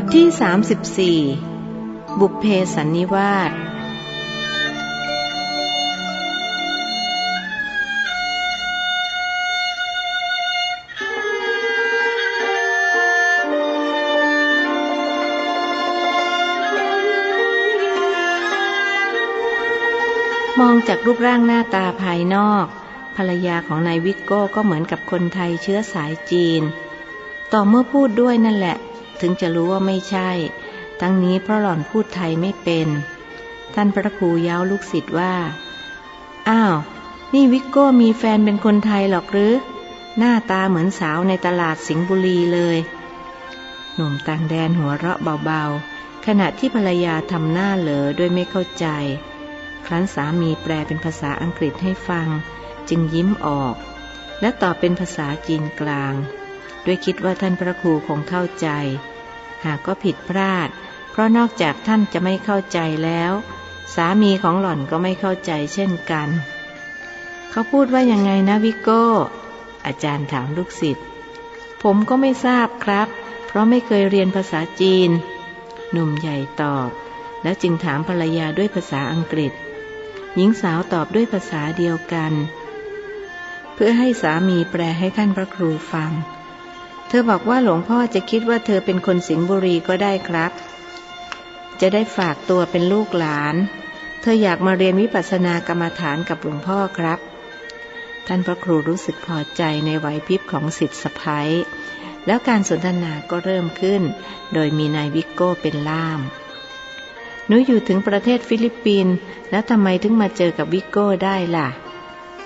บทที่ 34 บุพเพสันนิวาสมองจากรูปร่างหน้าตาภายนอก ภรรยาของนายวิกโก้ก็เหมือนกับคนไทยเชื้อสายจีน ต่อเมื่อพูดด้วยนั่นแหละ ถึงจะรู้ว่าไม่ใช่ ทั้งนี้เพราะหล่อนพูดไทยไม่เป็น ท่านพระครูย้าลูกศิษย์ว่า อ้าว นี่วิกโก้มีแฟนเป็นคนไทยหรอกหรือ หน้าตาเหมือนสาวในตลาดสิงห์บุรีเลย หนุ่มต่างแดนหัวเราะเบาๆ ขณะที่ภรรยาทำหน้าเหลอด้วยไม่เข้าใจ ครั้นสามีแปลเป็นภาษาอังกฤษให้ฟัง จึงยิ้มออก และตอบเป็นภาษาจีนกลาง ด้วยคิดว่าท่านพระครูคงเข้าใจ หากก็ผิดพลาด เพราะนอกจากท่านจะไม่เข้าใจแล้ว สามีของหล่อนก็ไม่เข้าใจเช่นกัน เขาพูดว่ายังไงนะวิโก้ อาจารย์ถามลูกศิษย์ ผมก็ไม่ทราบครับ เพราะไม่เคยเรียนภาษาจีน หนุ่มใหญ่ตอบ แล้วจึงถามภรรยาด้วยภาษาอังกฤษ หญิงสาวตอบด้วยภาษาเดียวกัน เพื่อให้สามีแปลให้ท่านพระครูฟัง เธอบอกว่าหลวงพ่อจะคิดว่าเธอเป็นคนสิงห์บุรีก็ได้ครับ จะได้ฝากตัวเป็นลูกหลาน เธออยากมาเรียนวิปัสสนากรรมฐานกับหลวงพ่อครับ ท่านพระครูรู้สึกพอใจในไหวพริบของสิทธิสะพ้ยแล้วการสนทนาก็เริ่มขึ้น โดยมีนายวิกโก้เป็นล่าม หนูอยู่ถึงประเทศฟิลิปปินส์แล้วทำไมถึงมาเจอกับวิกโก้ได้ล่ะ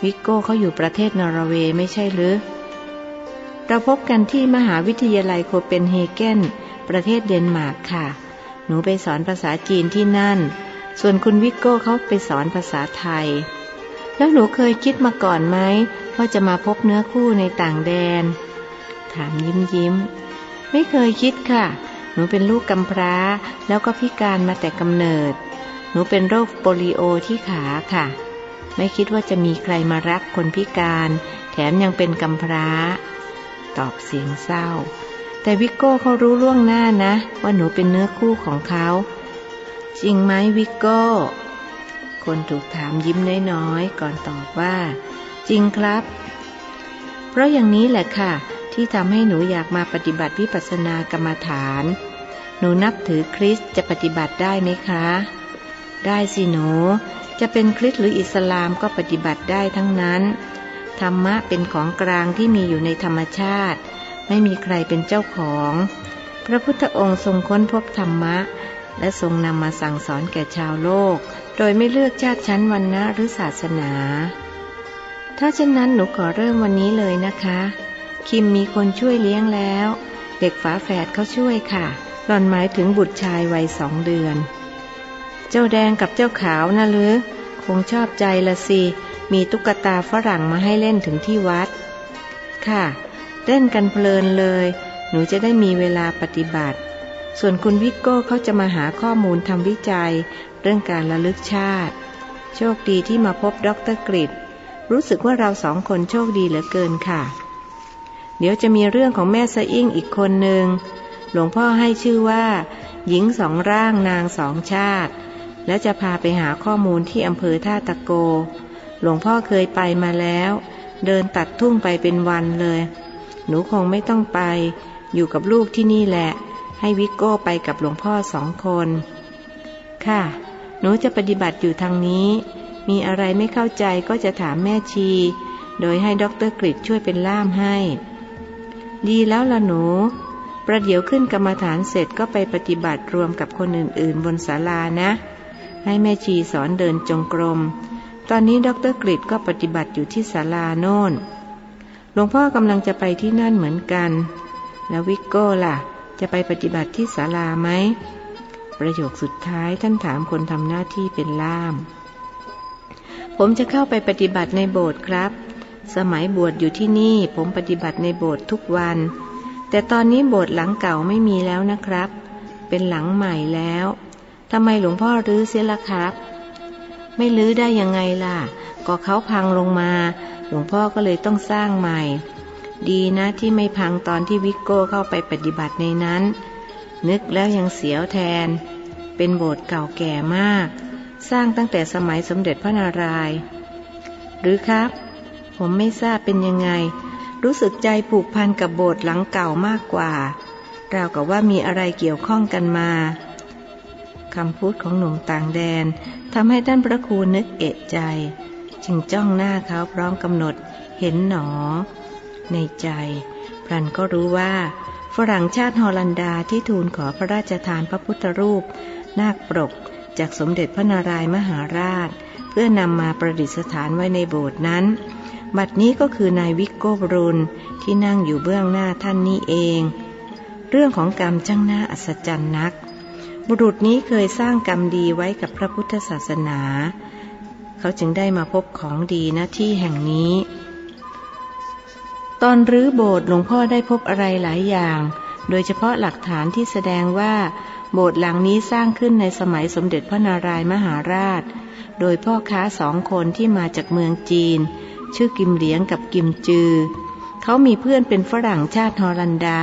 วิกโก้เขาอยู่ประเทศนอร์เวย์ไม่ใช่หรือ เราพบกันที่มหาวิทยาลัยโคเปนเฮเกนประเทศเดนมาร์กค่ะ หนูไปสอนภาษาจีนที่นั่น ส่วนคุณวิกโก้เขาไปสอนภาษาไทย แล้วหนูเคยคิดมาก่อนไหมว่าจะมาพบเนื้อคู่ในต่างแดน ถามยิ้มยิ้ม ไม่เคยคิดค่ะ หนูเป็นลูกกำพร้า แล้วก็พิการมาแต่กำเนิด หนูเป็นโรคโปลิโอที่ขาค่ะ ไม่คิดว่าจะมีใครมารักคนพิการ แถมยังเป็นกำพร้า ตอบเสียงเศร้า แต่วิกโก้เขารู้ล่วงหน้านะ ว่าหนูเป็นเนื้อคู่ของเขา จริงไหมวิกโก้ คนถูกถามยิ้มน้อยๆ ก่อนตอบว่า จริงครับ เพราะอย่างนี้แหละค่ะ ที่ทำให้หนูอยากมาปฏิบัติวิปัสสนากรรมฐาน หนูนับถือคริสจะปฏิบัติได้ไหมคะ ได้สิหนูจะเป็นคริสหรืออิสลามก็ปฏิบัติได้ทั้งนั้น ธรรมะเป็นของกลางที่มีอยู่ในธรรมชาติ ไม่มีใครเป็นเจ้าของ พระพุทธองค์ทรงค้นพบธรรมะ และทรงนำมาสั่งสอนแก่ชาวโลก โดยไม่เลือกชาติชั้นวรรณะหรือศาสนา ถ้าเช่นนั้นหนูขอเริ่มวันนี้เลยนะคะ คิมมีคนช่วยเลี้ยงแล้ว เด็กฝาแฝดเขาช่วยค่ะหล่อนหมายถึงบุตรชายวัยสองเดือน เจ้าแดงกับเจ้าขาวนะหรือ คงชอบใจละสิ มีตุ๊กตาฝรั่งมาให้เล่นถึงที่วัด ค่ะ เล่นกันเพลินเลย หนูจะได้มีเวลาปฏิบัติ ส่วนคุณวิกโก้เขาจะมาหาข้อมูลทำวิจัย เรื่องการระลึกชาติ โชคดีที่มาพบดรกริดรู้สึกว่าเราสองคนโชคดีเหลือเกินค่ะ เดี๋ยวจะมีเรื่องของแม่สะอิ่งอีกคนหนึ่งหลวงพ่อให้ชื่อว่า หญิงสองร่างนางสองชาติ แล้วจะพาไปหาข้อมูลที่อำเภอท่าตะโก หลวงพ่อเคยไปมาแล้ว เดินตัดทุ่งไปเป็นวันเลย หนูคงไม่ต้องไป อยู่กับลูกที่นี่แหละ ให้วิกโก้ไปกับหลวงพ่อสองคน ค่ะ หนูจะปฏิบัติอยู่ทางนี้ มีอะไรไม่เข้าใจก็จะถามแม่ชี โดยให้ด็อกเตอร์กริดช่วยเป็นล่ามให้ ดีแล้วล่ะหนู ประเดี๋ยวขึ้นกรรมฐานเสร็จก็ไปปฏิบัติรวมกับคนอื่น ๆ บนศาลานะ ให้แม่ชีสอนเดินจงกรม ตอนนี้ด็อกเตอร์กริดก็ปฏิบัติอยู่ที่ศาลาโน่น หลวงพ่อกำลังจะไปที่นั่นเหมือนกัน แล้ววิกโก้ล่ะ จะไปปฏิบัติที่ศาลาไหม ประโยคสุดท้ายท่านถามคนทำหน้าที่เป็นล่าม ผมจะเข้าไปปฏิบัติในโบสถ์ครับ สมัยบวชอยู่ที่นี่ผมปฏิบัติในโบสถ์ทุกวัน แต่ตอนนี้โบสถ์หลังเก่าไม่มีแล้วนะครับ เป็นหลังใหม่แล้วทำไมหลวงพ่อรื้อเสียล่ะครับ ไม่รื้อได้ยังไงล่ะ ก็เขาพังลงมา หลวงพ่อก็เลยต้องสร้างใหม่ ดีนะที่ไม่พังตอนที่วิกโก้เข้าไปปฏิบัติในนั้น นึกแล้วยังเสียวแทน เป็นโบสถ์เก่าแก่มาก สร้างตั้งแต่สมัยสมเด็จพระนารายณ์ หรือครับ ผมไม่ทราบเป็นยังไง รู้สึกใจผูกพันกับโบสถ์หลังเก่ามากกว่า ราวกับว่ามีอะไรเกี่ยวข้องกันมา คำพูดของหนุ่มต่างแดนทำให้ท่านพระครูนึกเอะใจ จึงจ้องหน้าเขาพร้อมกำหนดเห็นหนอ ในใจพลันก็รู้ว่า ฝรั่งชาติฮอลันดาที่ทูลขอพระราชทานพระพุทธรูป นาคปรก จากสมเด็จพระนารายมหาราช เพื่อนำมาประดิษฐานไว้ในโบสถ์นั้น บัดนี้ก็คือนายวิกโกบรุนที่นั่งอยู่เบื้องหน้าท่านนี้เอง เรื่องของกรรมจ้างหน้าอัศจรรย์นัก บุรุษนี้เคยสร้างกรรมดีไว้กับพระพุทธศาสนา เขาจึงได้มาพบของดีณที่แห่งนี้ ตอนรื้อโบสถ์หลวงพ่อได้พบอะไรหลายอย่าง โดยเฉพาะหลักฐานที่แสดงว่า โบสถ์หลังนี้สร้างขึ้นในสมัยสมเด็จพระนารายมหาราช โดยพ่อค้าสองคนที่มาจากเมืองจีน ชื่อกิมเหลียงกับกิมจือ เขามีเพื่อนเป็นฝรั่งชาติฮอลันดา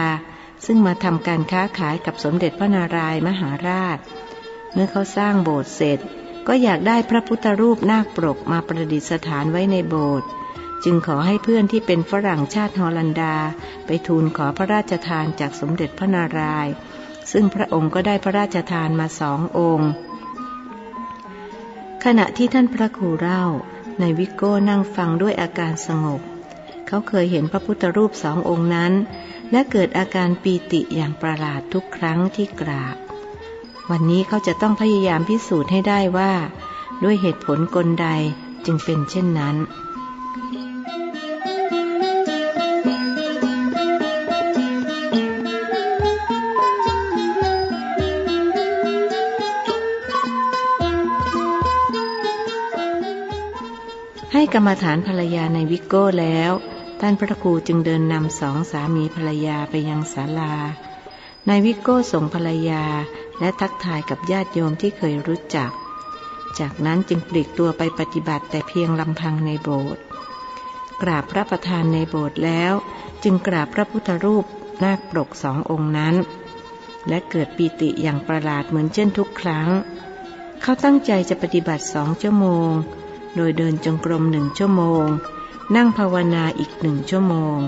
ซึ่งมาทำการค้าขายกับสมเด็จพระนารายมหาราช เมื่อเขาสร้างโบสถ์เสร็จ ก็อยากได้พระพุทธรูปนาคปรกมาประดิษฐานไว้ในโบสถ์จึงขอให้เพื่อนที่เป็นฝรั่งชาติฮอลันดา ไปทูลขอพระราชทานจากสมเด็จพระนารายณ์ซึ่งพระองค์ก็ได้พระราชทานมาสององค์ ขณะที่ท่านพระครูเล่า ในวิโก้นั่งฟังด้วยอาการสงบ เขาเคยเห็นพระพุทธรูปสององค์นั้น และเกิดอาการปีติอย่างประหลาดทุกครั้งที่กราบ วันนี้เขาจะต้องพยายามพิสูจน์ให้ได้ว่า ด้วยเหตุผลกลใดจึงเป็นเช่นนั้นให้กรรมฐานภรรยาในวิโก้แล้ว ท่านพระครูจึงเดินนำสองสามีภรรยาไปยังศาลา นายวิโก้ส่งภรรยาและทักทายกับญาติโยมที่เคยรู้จัก จากนั้นจึงปลีกตัวไปปฏิบัติแต่เพียงลำพังในโบสถ์ กราบพระประธานในโบสถ์แล้ว จึงกราบพระพุทธรูปนาคปรกสององค์นั้น และเกิดปีติอย่างประหลาดเหมือนเช่นทุกครั้ง เขาตั้งใจจะปฏิบัติสองชั่วโมง โดยเดินจงกรมหนึ่งชั่วโมง นั่งภาวนาอีกหนึ่งชั่วโมง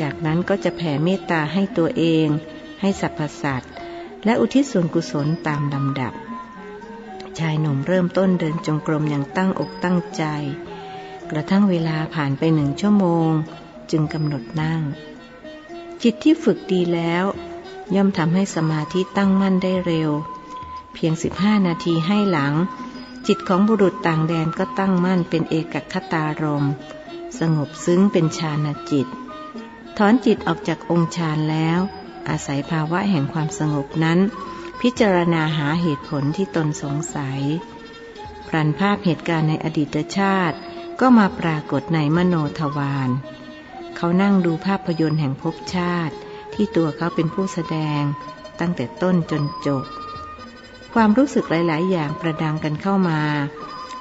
จากนั้นก็จะแผ่เมตตาให้ตัวเอง ให้สรรพสัตว์ และอุทิศส่วนกุศลตามลำดับ ชายหนุ่มเริ่มต้นเดินจงกรมอย่างตั้งอกตั้งใจ กระทั่งเวลาผ่านไปหนึ่งชั่วโมง จึงกำหนดนั่ง จิตที่ฝึกดีแล้ว ย่อมทำให้สมาธิตั้งมั่นได้เร็ว เพียงสิบห้านาทีให้หลัง จิตของบุรุษต่างแดนก็ตั้งมั่นเป็นเอกคตารมณ์ สงบซึ้งเป็นฌานจิต ถอนจิตออกจากองค์ฌานแล้ว อาศัยภาวะแห่งความสงบนั้น พิจารณาหาเหตุผลที่ตนสงสัยพรันภาพเหตุการณ์ในอดีตชาติก็มาปรากฏในมโนทวาร เขานั่งดูภาพยนตร์แห่งภพชาติ ที่ตัวเขาเป็นผู้แสดง ตั้งแต่ต้นจนจบ ความรู้สึกหลาย ๆ อย่างประดังกันเข้ามา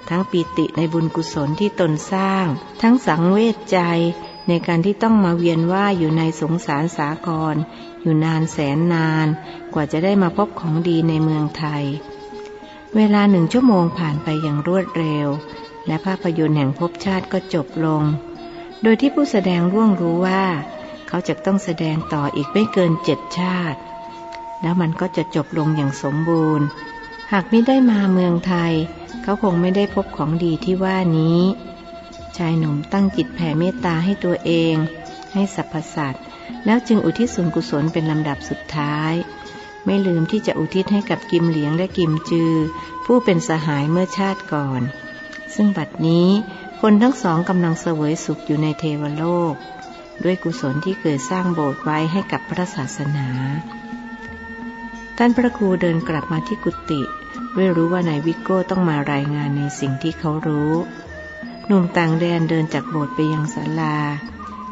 ทั้งปีติในบุญกุศลที่ตนสร้าง ทั้งสังเวชใจในการที่ต้องมาเวียนว่าอยู่ในสงสารสากร อยู่นานแสนนาน กว่าจะได้มาพบของดีในเมืองไทย เวลาหนึ่งชั่วโมงผ่านไปอย่างรวดเร็ว และภาพยนตร์แห่งภพชาติก็จบลง โดยที่ผู้แสดงร่วงรู้ว่า เขาจะต้องแสดงต่ออีกไม่เกินเจ็ดชาติ แล้วมันก็จะจบลงอย่างสมบูรณ์ หากไม่ได้มาเมืองไทย เขาคงไม่ได้พบของดีที่ว่านี้ ชายหนุ่มตั้งจิตแผ่เมตตาให้ตัวเอง ให้สรรพสัตว์ แล้วจึงอุทิศส่วนกุศลเป็นลำดับสุดท้าย ไม่ลืมที่จะอุทิศให้กับกิมเหลียงและกิมจือ ผู้เป็นสหายเมื่อชาติก่อน ซึ่งบัดนี้คนทั้งสองกำลังเสวยสุขอยู่ในเทวโลก ด้วยกุศลที่เคยสร้างโบสถ์ไว้ให้กับพระศาสนา ท่านพระครูเดินกลับมาที่กุฏิ ด้วยรู้ว่านายวิโก้ต้องมารายงานในสิ่งที่เขารู้ หนุ่มต่างแดนเดินจากโบสถ์ไปยังศาลา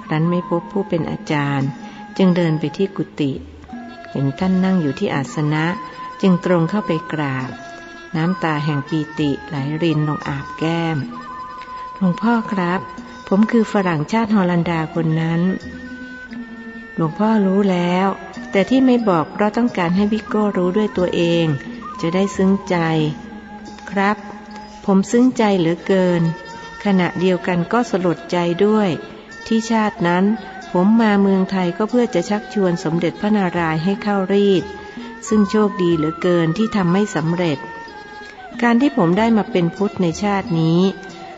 รั้นไม่พบผู้เป็นอาจารย์ จึงเดินไปที่กุฏิเห็นท่านนั่งอยู่ที่อาสนะจึงตรงเข้าไปกราบ น้ำตาแห่งปีติไหลรินลงอาบแก้มหลวงพ่อครับ ผมคือฝรั่งชาติฮอลันดาคนนั้น หลวงพ่อรู้แล้ว แต่ที่ไม่บอกเพราะต้องการให้วิโก้รู้ด้วยตัวเอง จะได้ซึ้งใจ ครับ ผมซึ้งใจเหลือเกิน ขณะเดียวกันก็สลดใจด้วย ที่ชาตินั้น ผมมาเมืองไทยก็เพื่อจะชักชวนสมเด็จพระนารายณ์ให้เข้ารีดซึ่งโชคดีเหลือเกินที่ทำไม่สำเร็จ การที่ผมได้มาเป็นพุทธในชาตินี้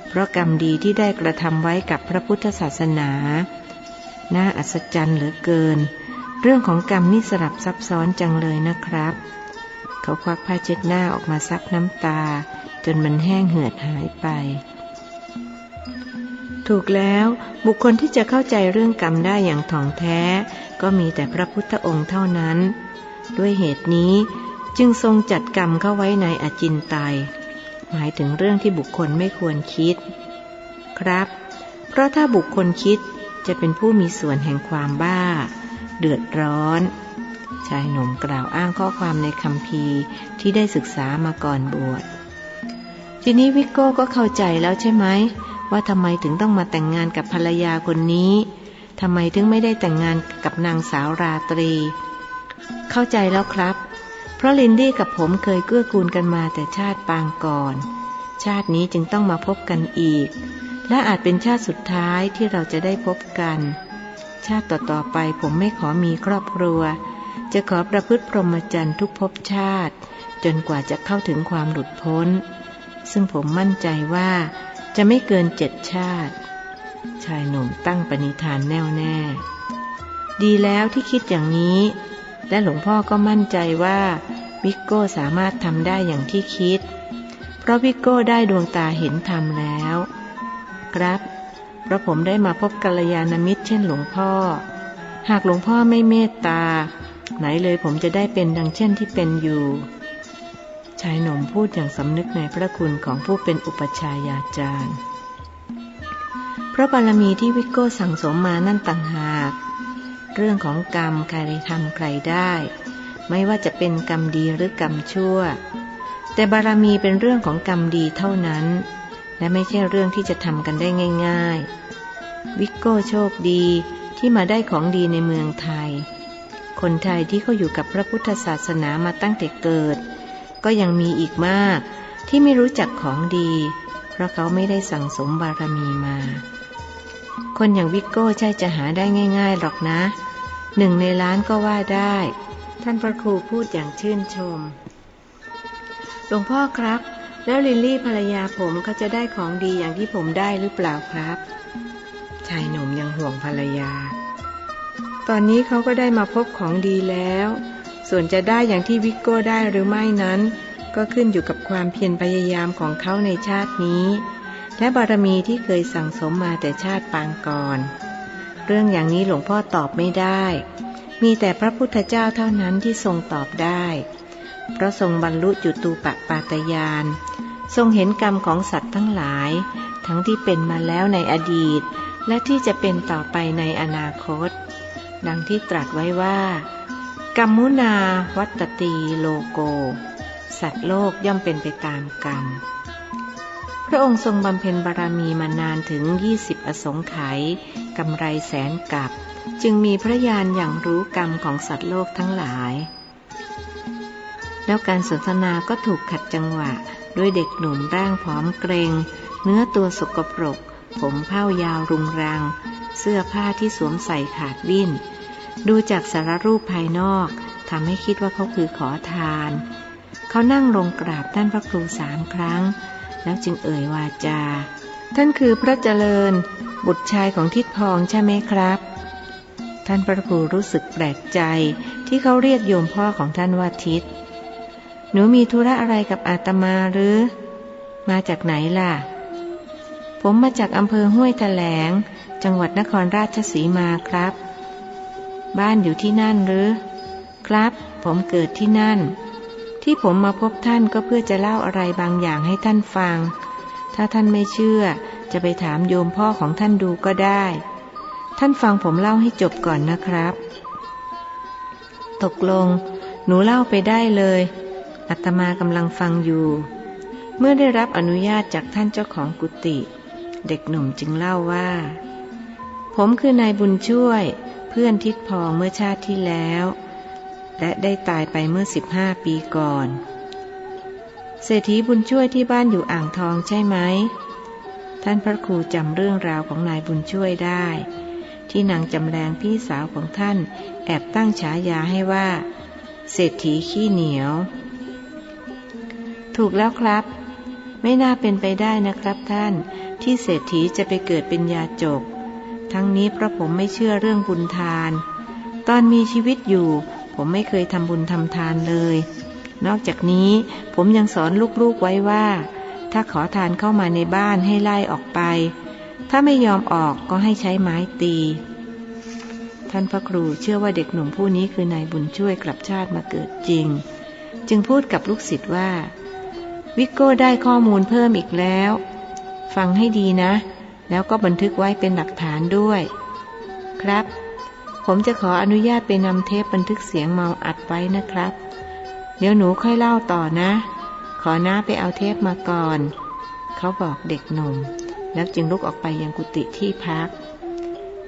เพราะกรรมดีที่ได้กระทำไว้กับพระพุทธศาสนา น่าอัศจรรย์เหลือเกิน เรื่องของกรรมนี่สลับซับซ้อนจังเลยนะครับ เขาควักผ้าเช็ดหน้าออกมาซับน้ำตา จนมันแห้งเหือดหายไป ถูกแล้วบุคคลที่จะเข้าใจเรื่องกรรมได้อย่างถ่องแท้ ก็มีแต่พระพุทธองค์เท่านั้น ด้วยเหตุนี้จึงทรงจัดกรรมเข้าไว้ในอจินไตย หมายถึงเรื่องที่บุคคลไม่ควรคิด ครับ เพราะถ้าบุคคลคิดจะเป็นผู้มีส่วนแห่งความบ้า เดือดร้อน ชายหนุ่มกล่าวอ้างข้อความในคำพีที่ได้ศึกษามาก่อนบวช ทีนี้วิโก้ก็เข้าใจแล้วใช่ไหม ว่าทำไมถึงต้องมาแต่งงานกับภรรยาคนนี้ทำไมถึงไม่ได้แต่งงานกับนางสาวราตรี เข้าใจแล้วครับ เพราะลินดี้กับผมเคยเกื้อกูลกันมาแต่ชาติปางก่อน ชาตินี้จึงต้องมาพบกันอีก และอาจเป็นชาติสุดท้ายที่เราจะได้พบกัน ชาติต่อๆไปผมไม่ขอมีครอบครัว จะขอประพฤติพรหมจรรย์ทุกภพชาติ จนกว่าจะเข้าถึงความหลุดพ้น ซึ่งผมมั่นใจว่าจะไม่เกินเจ็ดชาติ ชายหนุ่มตั้งปณิธานแน่วแน่ ดีแล้วที่คิดอย่างนี้ และหลวงพ่อก็มั่นใจว่าวิกโก้สามารถทำได้อย่างที่คิด เพราะวิกโก้ได้ดวงตาเห็นธรรมแล้ว ครับ เพราะผมได้มาพบกัลยาณมิตรเช่นหลวงพ่อ หากหลวงพ่อไม่เมตตา ไหนเลยผมจะได้เป็นดังเช่นที่เป็นอยู่ ชายหนุ่มพูดอย่างสำนึกในพระคุณของผู้เป็นอุปชายาจารย์เพราะบารมีที่วิโก้สั่งสมมานั่นต่างหาก เรื่องของกรรมใครทำใครได้ ไม่ว่าจะเป็นกรรมดีหรือกรรมชั่ว แต่บารมีเป็นเรื่องของกรรมดีเท่านั้น และไม่ใช่เรื่องที่จะทำกันได้ง่าย ๆ วิโก้โชคดีที่มาได้ของดีในเมืองไทย คนไทยที่เขาอยู่กับพระพุทธศาสนามาตั้งแต่เกิด ก็ยังมีอีกมากที่ไม่รู้จักของดี เพราะเขาไม่ได้สั่งสมบารมีมา คนอย่างวิโก้ใช่จะหาได้ง่ายๆหรอกนะ หนึ่งในล้านก็ว่าได้ ท่านพระครูพูดอย่างชื่นชม หลวงพ่อครับ แล้วลิลลี่ภรรยาผมเขาจะได้ของดีอย่างที่ผมได้หรือเปล่าครับ ชายหนุ่มยังห่วงภรรยา ตอนนี้เขาก็ได้มาพบของดีแล้ว ส่วนจะได้อย่างที่วิกโก้ได้หรือไม่นั้น ก็ขึ้นอยู่กับความเพียรพยายามของเขาในชาตินี้ และบารมีที่เคยสั่งสมมาแต่ชาติปางก่อน เรื่องอย่างนี้หลวงพ่อตอบไม่ได้ มีแต่พระพุทธเจ้าเท่านั้นที่ทรงตอบได้ เพราะทรงบรรลุจุตูปปาตยาน ทรงเห็นกรรมของสัตว์ทั้งหลาย ทั้งที่เป็นมาแล้วในอดีต และที่จะเป็นต่อไปในอนาคต ดังที่ตรัสไว้ว่า กัมมุนาวัตตีโลโก สัตว์โลกย่อมเป็นไปตามกรรม พระองค์ทรงบำเพ็ญบารมีมานานถึง 20 อสงไขยกำไรแสนกับ จึงมีพระญาณอย่างรู้กรรมของสัตว์โลกทั้งหลาย แล้วการสนทนาก็ถูกขัดจังหวะด้วยเด็กหนุ่มร่างผอมเกรง เนื้อตัวสกปรก ผมเผ้ายาวรุงรัง เสื้อผ้าที่สวมใส่ขาดวิ่น ดูจากสารรูปภายนอกทำให้คิดว่าเขาคือขอทาน เขานั่งลงกราบท่านพระครูสามครั้ง แล้วจึงเอ่ยวาจา ท่านคือพระเจริญ บุตรชายของทิดพองใช่ไหมครับ ท่านพระครูรู้สึกแปลกใจที่เขาเรียกโยมพ่อของท่านว่าทิศหนูมีธุระอะไรกับอาตมาหรือ มาจากไหนล่ะ ผมมาจากอำเภอห้วยแถลง จังหวัดนครราชสีมาครับ บ้านอยู่ที่นั่นหรือ ครับ ผมเกิดที่นั่น ที่ผมมาพบท่านก็เพื่อจะเล่าอะไรบางอย่างให้ท่านฟัง ถ้าท่านไม่เชื่อ จะไปถามโยมพ่อของท่านดูก็ได้ ท่านฟังผมเล่าให้จบก่อนนะครับ ตกลง หนูเล่าไปได้เลยอาตมากำลังฟังอยู่ เมื่อได้รับอนุญาตจากท่านเจ้าของกุฏิเด็กหนุ่มจึงเล่าว่า ผมคือนายบุญช่วย เพื่อนทิดพองเมื่อชาติที่แล้ว และได้ตายไปเมื่อสิบห้าปีก่อน เศรษฐีบุญช่วยที่บ้านอยู่อ่างทองใช่ไหม ท่านพระครูจำเรื่องราวของนายบุญช่วยได้ ที่นางจำแรงพี่สาวของท่านแอบตั้งฉายาให้ว่า เศรษฐีขี้เหนียว ถูกแล้วครับ ไม่น่าเป็นไปได้นะครับท่านที่เศรษฐีจะไปเกิดเป็นยาจก ทั้งนี้เพราะผมไม่เชื่อเรื่องบุญทาน ตอนมีชีวิตอยู่ ผมไม่เคยทำบุญทำทานเลย นอกจากนี้ผมยังสอนลูกๆไว้ว่า ถ้าขอทานเข้ามาในบ้านให้ไล่ออกไป ถ้าไม่ยอมออกก็ให้ใช้ไม้ตี ท่านพระครูเชื่อว่าเด็กหนุ่มผู้นี้คือนายบุญช่วยกลับชาติมาเกิดจริง จึงพูดกับลูกศิษย์ว่า วิกโก้ได้ข้อมูลเพิ่มอีกแล้ว ฟังให้ดีนะ แล้วก็บันทึกไว้เป็นหลักฐานด้วย ครับ ผมจะขออนุญาตไปนำเทปบันทึกเสียงเมาอัดไว้นะครับ เดี๋ยวหนูค่อยเล่าต่อนะ ขอน้าไปเอาเทปมาก่อน เขาบอกเด็กหนุ่ม แล้วจึงลุกออกไปยังกุฏิที่พัก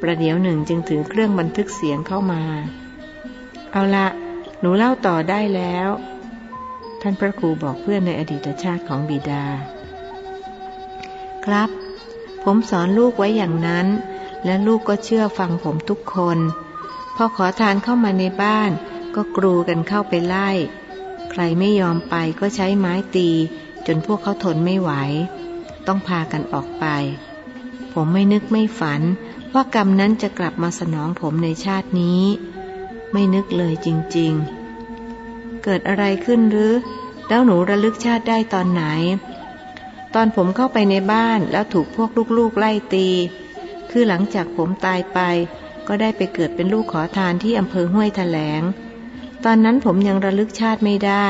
ประเดี๋ยวหนึ่งจึงถือเครื่องบันทึกเสียงเข้ามา เอาละหนูเล่าต่อได้แล้ว ท่านพระครูบอกเพื่อนในอดีตชาติของบิดา ครับ ผมสอนลูกไว้อย่างนั้น และลูกก็เชื่อฟังผมทุกคน พอขอทานเข้ามาในบ้าน ก็กรูกันเข้าไปไล่ ใครไม่ยอมไปก็ใช้ไม้ตี จนพวกเขาทนไม่ไหว ต้องพากันออกไป ผมไม่นึกไม่ฝัน ว่ากรรมนั้นจะกลับมาสนองผมในชาตินี้ ไม่นึกเลยจริง ๆ เกิดอะไรขึ้นหรือ แล้วหนูระลึกชาติได้ตอนไหน ตอนผมเข้าไปในบ้านแล้วถูกพวกลูกๆไล่ตี คือหลังจากผมตายไป ก็ได้ไปเกิดเป็นลูกขอทานที่อำเภอห้วยแถลง ตอนนั้นผมยังระลึกชาติไม่ได้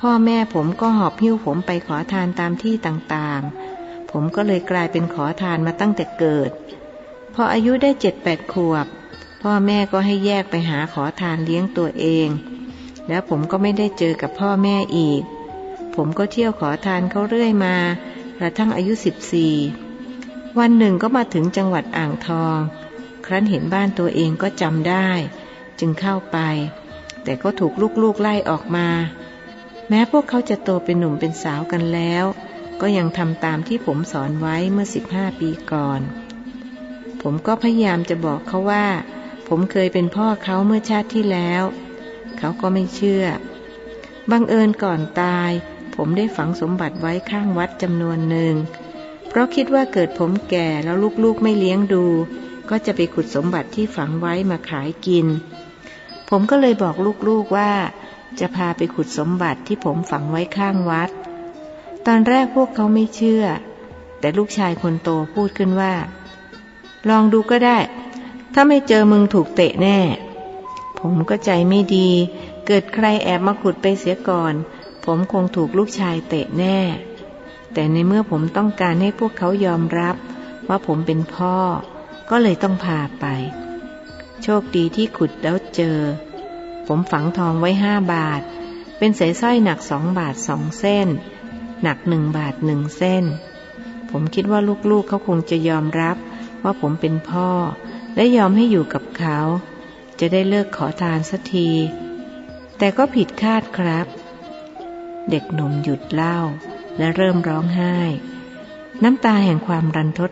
พ่อแม่ผมก็หอบหิ้วผมไปขอทานตามที่ต่างๆ ผมก็เลยกลายเป็นขอทานมาตั้งแต่เกิด พออายุได้เจ็ดแปดขวบ พ่อแม่ก็ให้แยกไปหาขอทานเลี้ยงตัวเอง แล้วผมก็ไม่ได้เจอกับพ่อแม่อีก ผมก็เที่ยวขอทานเขาเรื่อยมากระทั่งอายุสิบสี่วันหนึ่งก็มาถึงจังหวัดอ่างทอง ครั้นเห็นบ้านตัวเองก็จำได้ จึงเข้าไป แต่ก็ถูกลูกๆไล่ออกมา แม้พวกเขาจะโตเป็นหนุ่มเป็นสาวกันแล้ว ก็ยังทำตามที่ผมสอนไว้เมื่อสิบห้าปีก่อน ผมก็พยายามจะบอกเขาว่า ผมเคยเป็นพ่อเขาเมื่อชาติที่แล้ว เขาก็ไม่เชื่อ บังเอิญก่อนตาย ผมได้ฝังสมบัติไว้ข้างวัดจำนวนหนึ่ง เพราะคิดว่าเกิดผมแก่แล้วลูกๆไม่เลี้ยงดู ก็จะไปขุดสมบัติที่ฝังไว้มาขายกิน ผมก็เลยบอกลูกๆว่า จะพาไปขุดสมบัติที่ผมฝังไว้ข้างวัด ตอนแรกพวกเขาไม่เชื่อ แต่ลูกชายคนโตพูดขึ้นว่า ลองดูก็ได้ ถ้าไม่เจอมึงถูกเตะแน่ ผมก็ใจไม่ดีเกิดใครแอบมาขุดไปเสียก่อน ผมคงถูกลูกชายเตะแน่ แต่ในเมื่อผมต้องการให้พวกเขายอมรับว่าผมเป็นพ่อ ก็เลยต้องพาไป โชคดีที่ขุดแล้วเจอ ผมฝังทองไว้ห้าบาท เป็นสายสร้อยหนักสองบาทสองเส้น หนักหนึ่งบาทหนึ่งเส้น ผมคิดว่าลูกๆเขาคงจะยอมรับว่าผมเป็นพ่อ และยอมให้อยู่กับเขา จะได้เลิกขอทานสักที แต่ก็ผิดคาดครับ เด็กหนุ่มหยุดเล่า และเริ่มร้องไห้ น้ำตาแห่งความรันทด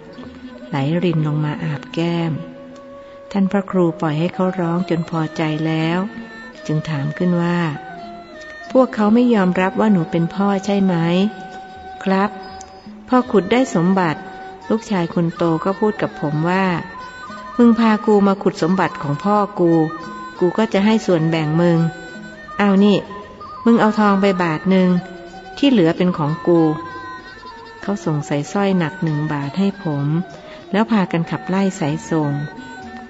ไหลรินลงมาอาบแก้ม ท่านพระครูปล่อยให้เขาร้องจนพอใจแล้ว จึงถามขึ้นว่า พวกเขาไม่ยอมรับว่าหนูเป็นพ่อใช่ไหม ครับพอขุดได้สมบัติ ลูกชายคนโตก็พูดกับผมว่า มึงพากูมาขุดสมบัติของพ่อกู กูก็จะให้ส่วนแบ่งมึง เอานี่ มึงเอาทองไปบาทหนึ่งที่เหลือเป็นของกู เขาส่งใส่สร้อยหนักหนึ่งบาทให้ผม แล้วพากันขับไล่สายส่ง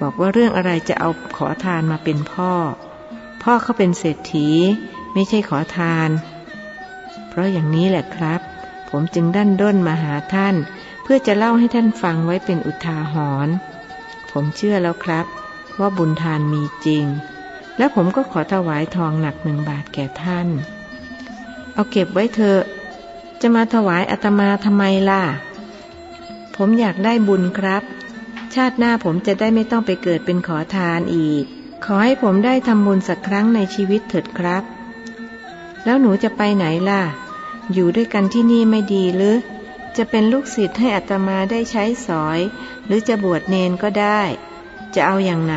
บอกว่าเรื่องอะไรจะเอาขอทานมาเป็นพ่อ พ่อเขาเป็นเศรษฐี ไม่ใช่ขอทาน เพราะอย่างนี้แหละครับ ผมจึงดันด้นมาหาท่าน เพื่อจะเล่าให้ท่านฟังไว้เป็นอุทาหรณ์ผมเชื่อแล้วครับ ว่าบุญทานมีจริง แล้วผมก็ขอถวายทองหนักหนึ่งบาทแก่ท่าน เอาเก็บไว้เถอะ จะมาถวายอาตมาทำไมล่ะ ผมอยากได้บุญครับ ชาติหน้าผมจะได้ไม่ต้องไปเกิดเป็นขอทานอีก ขอให้ผมได้ทำบุญสักครั้งในชีวิตเถิดครับ แล้วหนูจะไปไหนล่ะ อยู่ด้วยกันที่นี่ไม่ดีหรือ จะเป็นลูกศิษย์ให้อัตมาได้ใช้สอย หรือจะบวชเนนก็ได้ จะเอาอย่างไหน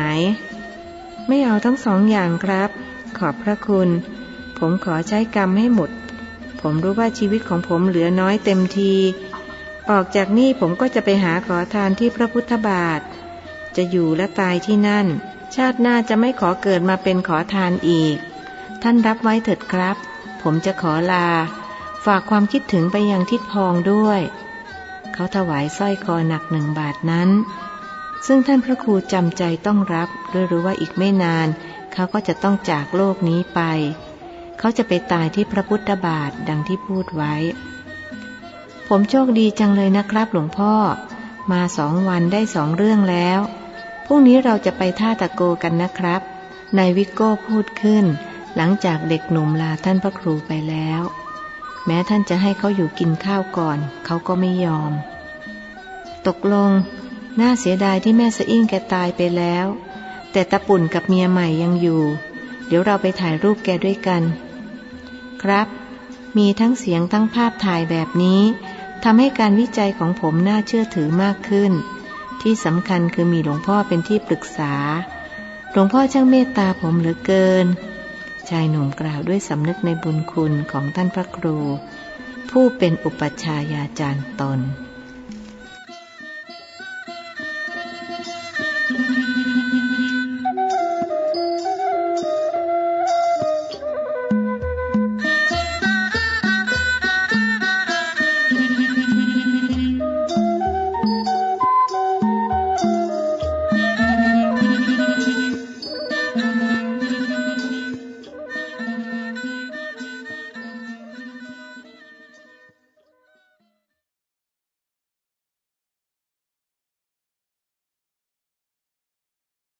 ไม่เอาทั้งสองอย่างครับ ขอบพระคุณ ผมขอใช้กรรมให้หมด ผมรู้ว่าชีวิตของผมเหลือน้อยเต็มที ออกจากนี่ผมก็จะไปหาขอทานที่พระพุทธบาท จะอยู่และตายที่นั่น ชาติหน้าจะไม่ขอเกิดมาเป็นขอทานอีก ท่านรับไว้เถิดครับ ผมจะขอลา ฝากความคิดถึงไปยังทิดพองด้วย เขาถวายสร้อยคอหนักหนึ่งบาทนั้น ซึ่งท่านพระครูจำใจต้องรับด้วยรู้ว่าอีกไม่นาน เขาก็จะต้องจากโลกนี้ไป เขาจะไปตายที่พระพุทธบาทดังที่พูดไว้ ผมโชคดีจังเลยนะครับ หลวงพ่อ มาสองวันได้สองเรื่องแล้วพรุ่งนี้เราจะไปท่าตะโกกันนะครับ นายวิโก้พูดขึ้น หลังจากเด็กหนุ่มลาท่านพระครูไปแล้ว แม้ท่านจะให้เขาอยู่กินข้าวก่อน เขาก็ไม่ยอม ตกลง น่าเสียดายที่แม่สะอิ่งแกตายไปแล้ว แต่ตาปุ่นกับเมียใหม่ยังอยู่ เดี๋ยวเราไปถ่ายรูปแกด้วยกัน ครับ มีทั้งเสียงทั้งภาพถ่ายแบบนี้ทำให้การวิจัยของผมน่าเชื่อถือมากขึ้น ที่สำคัญคือมีหลวงพ่อเป็นที่ปรึกษา หลวงพ่อช่างเมตตาผมเหลือเกิน ชายหนุ่มกล่าวด้วยสำนึกในบุญคุณของท่านพระครู ผู้เป็นอุปัชฌายาจารย์ตน